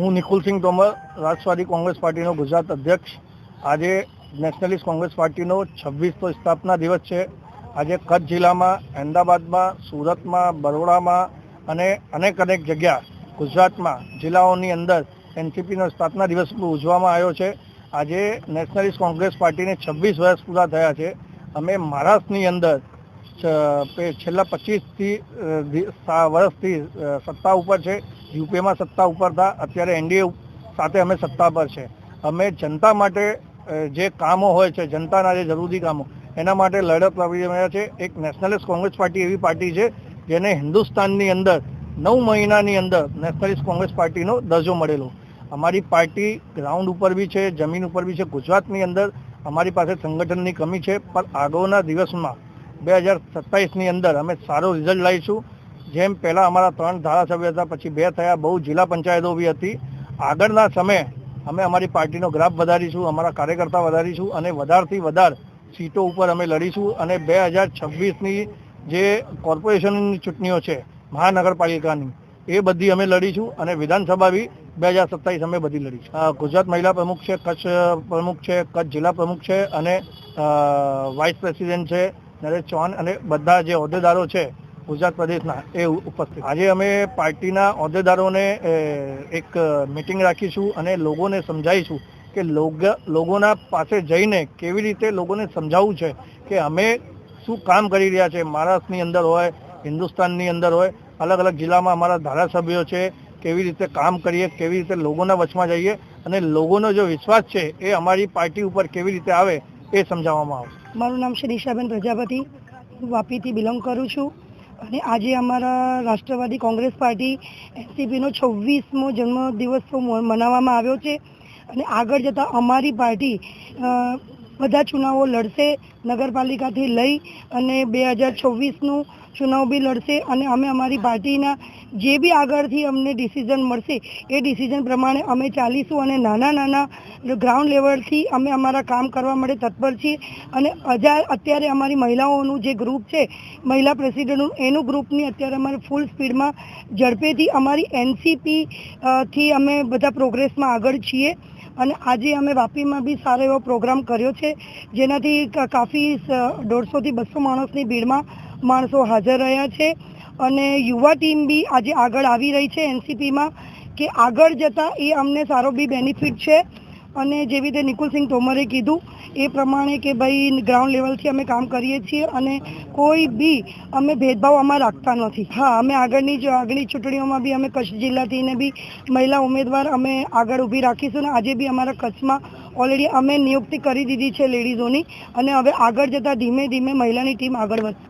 હું નિકુલસિંહ તોમર રાષ્ટ્રવાદી કોંગ્રેસ પાર્ટીનો ગુજરાત અધ્યક્ષ. આજે નેશનલિસ્ટ કોંગ્રેસ પાર્ટીનો છવ્વીસમો સ્થાપના દિવસ છે. આજે કચ્છ જિલ્લામાં અહેમદાબાદમાં સુરતમાં, બરોડામાં અને અનેક અનેક જગ્યા ગુજરાતમાં જિલ્લાઓની અંદર એનસીપીનો સ્થાપના દિવસ ઉજવવામાં આવ્યો છે. આજે નેશનલિસ્ટ કોંગ્રેસ પાર્ટીને છવ્વીસ વર્ષ પૂરા થયા છે. અમે મહારાષ્ટ્રની અંદર છેલ્લા પચીસથી વર્ષથી સત્તા ઉપર છે. યુપીમાં સત્તા ઉપર હતા. અત્યારે એનડીએ સાથે અમે સત્તા પર છે. અમે જનતા માટે જે કામો હોય છે, જનતાના જે જરૂરી કામો, એના માટે લડત લાવી રહ્યા છે. એક નેશનલિસ્ટ કોંગ્રેસ પાર્ટી એવી પાર્ટી છે, જેને હિન્દુસ્તાનની અંદર નવ મહિનાની અંદર નેશનલિસ્ટ કોંગ્રેસ પાર્ટીનો દરજ્જો મળેલો. અમારી પાર્ટી ગ્રાઉન્ડ ઉપર બી છે, જમીન ઉપર બી છે, ગુજરાતની અંદર અમારી પાસે સંગઠનની કમી છે. પણ આગળના દિવસમાં બે હજાર સત્તાવીસની અંદર અમે સારો રિઝલ્ટ લાવીશું. જેમ પહેલાં અમારા ત્રણ ધારાસભ્ય હતા, પછી બે થયા, બહુ જિલ્લા પંચાયતો બી હતી. આગળના સમયે અમે અમારી પાર્ટીનો ગ્રાફ વધારીશું, અમારા કાર્યકર્તા વધારીશું અને વધારથી વધાર સીટો ઉપર અમે લડીશું અને બે હજાર છવ્વીસની જે કોર્પોરેશનની ચૂંટણીઓ છે, મહાનગરપાલિકાની, એ બધી અમે લડીશું અને વિધાનસભા બી બે હજાર સત્તાવીસ અમે બધી લડીશું. ગુજરાત મહિલા પ્રમુખ છે, કચ્છ પ્રમુખ છે, કચ્છ જિલ્લા પ્રમુખ છે અને વાઇસ પ્રેસિડેન્ટ છે, નરેશ ચૌહાણ અને બધા જે હોદ્દેદારો છે ગુજરાત પ્રદેશના એ ઉપસ્થિત. આજે અમે પાર્ટીના હોદ્દેદારોને એક મિટિંગ રાખીશું અને લોકોને સમજાવીશું કે લોકોના પાસે જઈને કેવી રીતે લોકોને સમજાવવું છે કે અમે શું કામ કરી રહ્યા છે. મહારાષ્ટ્રની અંદર હોય, હિન્દુસ્તાનની અંદર હોય અલગ અલગ જિલ્લામાં અમારા ધારાસભ્યો છે, કેવી રીતે કામ કરીએ, કેવી રીતે લોકોના વચમાં જઈએ અને લોકોનો જો વિશ્વાસ છે એ અમારી પાર્ટી ઉપર કેવી રીતે આવે એ સમજાવવામાં આવશે. મારું નામ છે દિશાબેન પ્રજાપતિ. હું વાપીથી બિલોંગ કરું છું. અને આજે અમારા રાષ્ટ્રવાદી કોંગ્રેસ પાર્ટી એનસીપીનો છવ્વીસમો જન્મદિવસ મનાવવામાં આવ્યો છે. અને આગળ જતાં અમારી પાર્ટી બધા ચુનાવો લડશે, નગરપાલિકાથી લઈ અને બે હજાર છવ્વીસનું ચુનાવ બી લડશે અને અમે અમારી પાર્ટીના જે બી આગળથી અમને ડિસિઝન મળશે, એ ડિસિઝન પ્રમાણે અમે ચાલીશું અને નાના નાના ગ્રાઉન્ડ લેવલથી અમે અમારા કામ કરવા માટે તત્પર છીએ. અને હજાર, અત્યારે અમારી મહિલાઓનું જે ગ્રુપ છે, મહિલા પ્રેસિડેન્ટનું એનું ગ્રુપની અત્યારે અમારે ફૂલ સ્પીડમાં ઝડપેથી અમારી એનસીપી થી અમે બધા પ્રોગ્રેસમાં આગળ છીએ. અને આજે અમે વાપીમાં બી સારો એવો પ્રોગ્રામ કર્યો છે, જેનાથી કાફી દોઢસોથી બસો માણસની ભીડમાં માણસો હાજર રહ્યા છે. અને યુવા ટીમ બી આજે આગળ આવી રહી છે એનસીપીમાં કે આગળ જતાં એ અમને સારો બી બેનિફિટ છે. અને જેવી રીતે નિકુલસિંહ તોમરે કીધું, એ પ્રમાણે કે ભાઈ ગ્રાઉન્ડ લેવલથી અમે કામ કરીએ છીએ અને કોઈ બી અમે ભેદભાવ આમાં રાખતા નથી. હા, અમે આગળની જ, આગળની ચૂંટણીઓમાં બી અમે કચ્છ જિલ્લાથી ને બી મહિલા ઉમેદવાર અમે આગળ ઊભી રાખીશું ને આજે બી અમારા કચ્છમાં ઓલરેડી અમે નિયુક્તિ કરી દીધી છે લેડીઝોની અને હવે આગળ જતાં ધીમે ધીમે મહિલાની ટીમ આગળ વધશે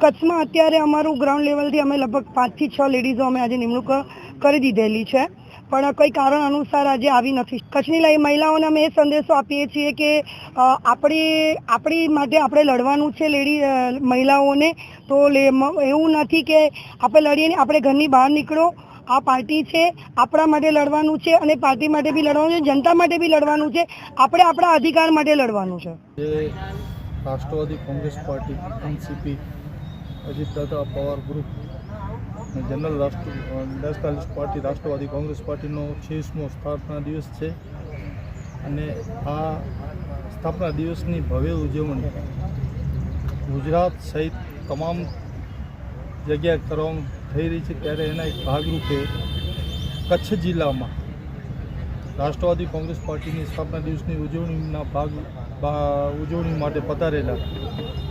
કચ્છમાં અત્યારે અમારું ગ્રાઉન્ડ લેવલથી અમે લગભગ પાંચથી છ લેડીઝો અમે આજે નિમણૂક કરી દીધેલી છે. પણ કોઈ કારણ અનુસાર આજે આવી નથી. કચ્છની લઈ મહિલાઓને અમે એ સંદેશો આપીએ છીએ કે આપણી આપણી માટે આપણે લડવાનું છે લેડી મહિલાઓને. તો એવું નથી કે આપણે લડીએ આપણે ઘરની બહાર નીકળો. આ પાર્ટી છે, આપણા માટે લડવાનું છે અને પાર્ટી માટે બી લડવાનું છે, જનતા માટે બી લડવાનું છે. આપણે આપણા અધિકાર માટે લડવાનું છે. રાષ્ટ્રવાદી Congress party, NCP Ajit Dada Pawar group general રાષ્ટ્ર નેશનલિસ્ટ પાર્ટી, રાષ્ટ્રવાદી કોંગ્રેસ પાર્ટીનો છવ્વીસમો સ્થાપના દિવસ છે. અને આ સ્થાપના દિવસની ભવ્ય ઉજવણી ગુજરાત સહિત તમામ જગ્યાએ કરવામાં થઈ રહી છે. ત્યારે એના એક ભાગરૂપે કચ્છ જિલ્લામાં રાષ્ટ્રવાદી કોંગ્રેસ પાર્ટીની સ્થાપના દિવસની ઉજવણીના ભાગ ઉજવણી માટે પધારેલા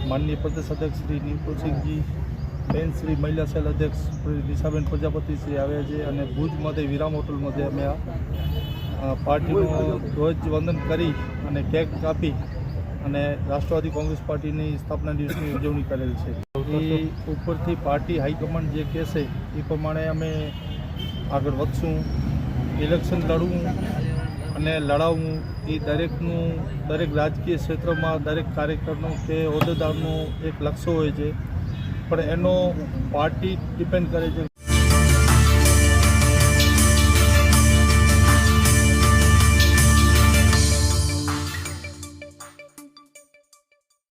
માનનીય પ્રદેશ અધ્યક્ષ શ્રી નિપુલસિંહજી બેન શ્રી મહિલા સેલ અધ્યક્ષ નિશાબેન પ્રજાપતિ શ્રી આવ્યા છે અને ભુજ માટે વિરામ હોટલમાં અમે આ પાર્ટીનું પાર્ટીનો ધ્વજ વંદન કરી અને કેક કાપી અને રાષ્ટ્રવાદી કોંગ્રેસ પાર્ટીની સ્થાપના દિવસની ઉજવણી કરેલ છે. એ ઉપરથી પાર્ટી હાઈકમાન્ડ જે કહેશે એ પ્રમાણે અમે આગળ વધશું, ઇલેક્શન લડવું અને લડાવવું એ દરેકનું, દરેક રાજકીય ક્ષેત્રમાં દરેક કાર્યકરનું કે હોદ્દેદારનું એક લક્ષ્ય હોય છે. પણ એનો પાર્ટી ડિપેન્ડ કરે છે.